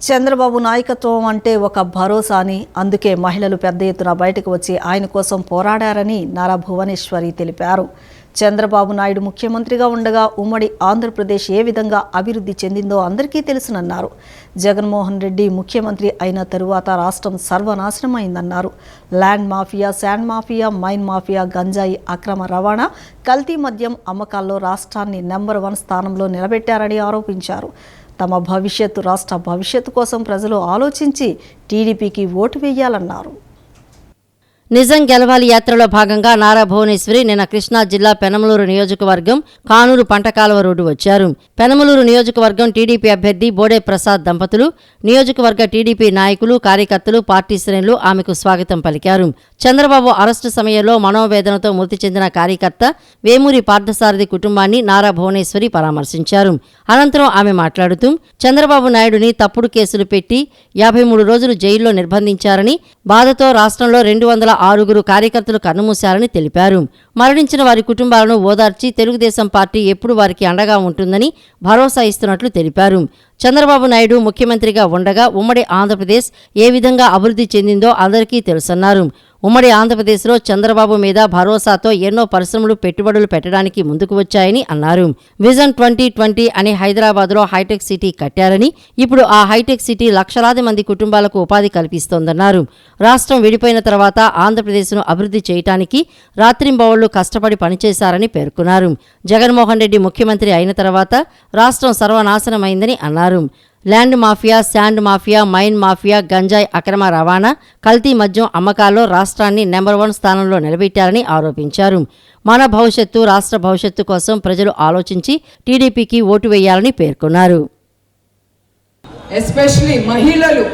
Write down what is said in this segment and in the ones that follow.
చంద్రబాబు నాయకత్వం అంటే ఒక భరోసా అని అందుకే మహిళలు పెద్ద ఎత్తున బయటకు వచ్చి ఆయన కోసం పోరాడారని నారా భువనేశ్వరి తెలిపారు. చంద్రబాబు నాయుడు ముఖ్యమంత్రిగా ఉండగా ఉమ్మడి ఆంధ్రప్రదేశ్ ఏ విధంగా అభివృద్ధి చెందిందో అందరికీ తెలుసునన్నారు. జగన్మోహన్ రెడ్డి ముఖ్యమంత్రి అయిన తరువాత రాష్ట్రం సర్వనాశనమైందన్నారు. Land mafia sand mafia mine mafia గంజాయి అక్రమ రవాణా కల్తీ మద్యం అమ్మకాల్లో రాష్ట్రాన్ని నెంబర్ వన్ స్థానంలో నిలబెట్టారని ఆరోపించారు. తమ భవిష్యత్తు రాష్ట్ర భవిష్యత్తు కోసం ప్రజలు ఆలోచించి టీడీపీకి ఓటు వేయాలన్నారు. నిజం గెలవాలి యాత్రలో భాగంగా నారా భువనేశ్వరి నిన్న కృష్ణా జిల్లా పెనమలూరు నియోజకవర్గం కానూరు పంటకాలువ రోడ్డు వచ్చారు. పెనమలూరు నియోజకవర్గం టీడీపీ అభ్యర్థి బోడే ప్రసాద్ దంపతులు నియోజకవర్గ టీడీపీ నాయకులు కార్యకర్తలు పార్టీ శ్రేణులు ఆమెకు స్వాగతం పలికారు. చంద్రబాబు అరెస్టు సమయంలో మనోవేదనతో మృతి చెందిన కార్యకర్త వేమూరి పార్థసారథి కుటుంబాన్ని నారా భువనేశ్వరి పరామర్శించారు. అనంతరం ఆమె మాట్లాడుతూ చంద్రబాబు నాయుడుని తప్పుడు కేసులు పెట్టి యాభై మూడు రోజులు జైల్లో నిర్బంధించారని బాధతో రాష్ట్రంలో రెండు వందల ఆరుగురు కార్యకర్తలు కన్నుమూశారని తెలిపారు. మరణించిన వారి కుటుంబాలను ఓదార్చి తెలుగుదేశం పార్టీ ఎప్పుడు వారికి అండగా ఉంటుందని భరోసా ఇస్తున్నట్లు తెలిపారు. చంద్రబాబు నాయుడు ముఖ్యమంత్రిగా ఉండగా ఉమ్మడి ఆంధ్రప్రదేశ్ ఏ విధంగా అభివృద్ధి చెందిందో అందరికీ తెలుసన్నారు. ఉమ్మడి ఆంధ్రప్రదేశ్లో చంద్రబాబు మీద భరోసాతో ఎన్నో పరిశ్రమలు పెట్టుబడులు పెట్టడానికి ముందుకు వచ్చాయని అన్నారు. విజన్ ట్వంటీ ట్వంటీ అని హైదరాబాద్లో హైటెక్ సిటీ కట్టారని ఇప్పుడు ఆ హైటెక్ సిటీ లక్షలాది మంది కుటుంబాలకు ఉపాధి కల్పిస్తోందన్నారు. రాష్ట్రం విడిపోయిన తర్వాత ఆంధ్రప్రదేశ్ను అభివృద్ధి చేయటానికి రాత్రింబవళ్ళు కష్టపడి పనిచేశారని పేర్కొన్నారు. జగన్మోహన్ రెడ్డి ముఖ్యమంత్రి అయిన తర్వాత రాష్ట్రం సర్వనాశనమైందని అన్నారు. Land mafia sand mafia mine mafia గంజాయి అక్రమ రవాణా కల్తీ మద్యం అమ్మకాల్లో రాష్ట్రాన్ని నెంబర్ వన్ స్థానంలో నిలబెట్టారని ఆరోపించారు. మన భవిష్యత్తు రాష్ట్ర భవిష్యత్తు కోసం ప్రజలు ఆలోచించి టీడీపీకి ఓటు వేయాలని పేర్కొన్నారు. ఎస్పెషలీ మహిళలు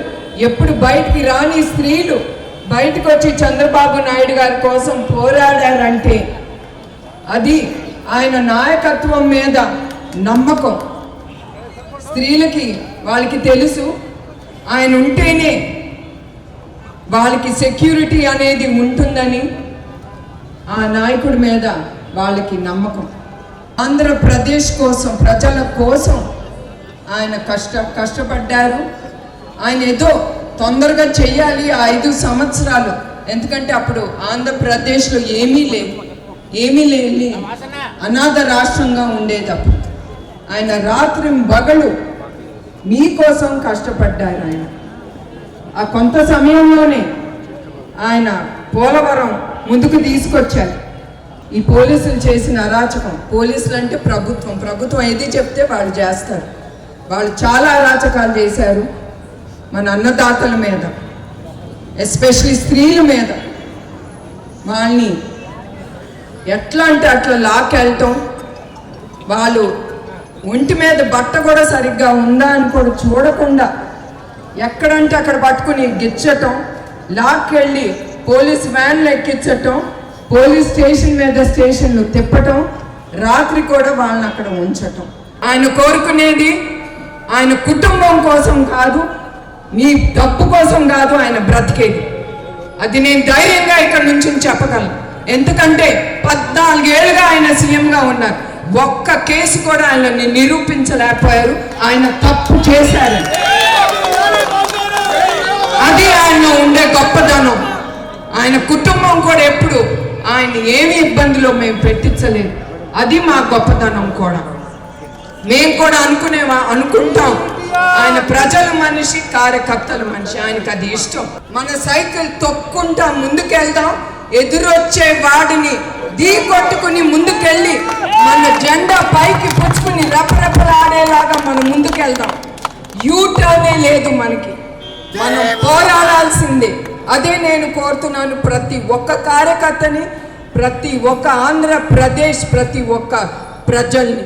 ఎప్పుడు బయటికి రాని స్త్రీలు బయటకు వచ్చి చంద్రబాబు నాయుడు గారి కోసం పోరాడారంటే అది ఆయన నాయకత్వం మీద నమ్మకం. స్త్రీలకి వాళ్ళకి తెలుసు ఆయన ఉంటేనే వాళ్ళకి సెక్యూరిటీ అనేది ఉంటుందని ఆ నాయకుడి మీద వాళ్ళకి నమ్మకం. ఆంధ్రప్రదేశ్ కోసం ప్రజల కోసం ఆయన కష్ట కష్టపడ్డారు. ఆయన ఏదో తొందరగా చేయాలి ఆ ఐదు సంవత్సరాలు. ఎందుకంటే అప్పుడు ఆంధ్రప్రదేశ్లో ఏమీ లేవు. ఏమీ లేని అనాథ రాష్ట్రంగా ఉండేటప్పుడు ఆయన రాత్రి బగలు మీకోసం కష్టపడ్డారు ఆయన. ఆ కొంత సమయంలోనే ఆయన పోలవరం ముందుకు తీసుకొచ్చారు. ఈ పోలీసులు చేసిన అరాచకం పోలీసులు అంటే ప్రభుత్వం. ప్రభుత్వం ఏది చెప్తే వాళ్ళు చేస్తారు. వాళ్ళు చాలా అరాచకాలు చేశారు మన అన్నదాతల మీద ఎస్పెషలీ స్త్రీల మీద. వాళ్ళని ఎట్లా అంటే అట్లా లాక్కెళ్ళటం వాళ్ళు ఒంటి మీద బట్ట కూడా సరిగ్గా ఉందా అని కూడా చూడకుండా ఎక్కడంటే అక్కడ పట్టుకుని గిచ్చటం లాక్కెళ్ళి పోలీస్ వ్యాన్లు ఎక్కించటం పోలీస్ స్టేషన్ మీద స్టేషన్లు తిప్పటం రాత్రి కూడా వాళ్ళని అక్కడ ఉంచటం. ఆయన కోరుకునేది ఆయన కుటుంబం కోసం కాదు మీ డబ్బు కోసం కాదు ఆయన బ్రతికేది. అది నేను ధైర్యంగా ఇక్కడ నుంచి చెప్పగలను. ఎందుకంటే పద్నాలుగేళ్ళుగా ఆయన సీఎంగా ఉన్నారు. ఒక్క కేసు కూడా ఆయనని నిరూపించలేకపోయారు. ఆయన తప్పు చేశారు. అది ఆయన ఉండే గొప్పదనం. ఆయన కుటుంబం కూడా ఎప్పుడు ఆయన ఏమి ఇబ్బందిలో మేము పెట్టించలేదు. అది మా గొప్పదనం కూడా. మేము కూడా అనుకునే అనుకుంటాం. ఆయన ప్రజల మనిషి కార్యకర్తల మనిషి. ఆయనకు అది ఇష్టం. మన సైకిల్ తొక్కుంటా ముందుకెళ్దాం. ఎదురొచ్చే వాడిని ఢీ కొట్టుకుని ముందుకెళ్ళి మన జెండా పైకి పుచ్చుకుని రెపరెపలాడేలాగా మనం ముందుకెళ్దాం. యూటర్నే లేదు మనకి. మనం పోరాడాల్సిందే. అదే నేను కోరుతున్నాను ప్రతి ఒక్క కార్యకర్తని ప్రతి ఒక్క ఆంధ్రప్రదేశ్ ప్రతి ఒక్క ప్రజల్ని.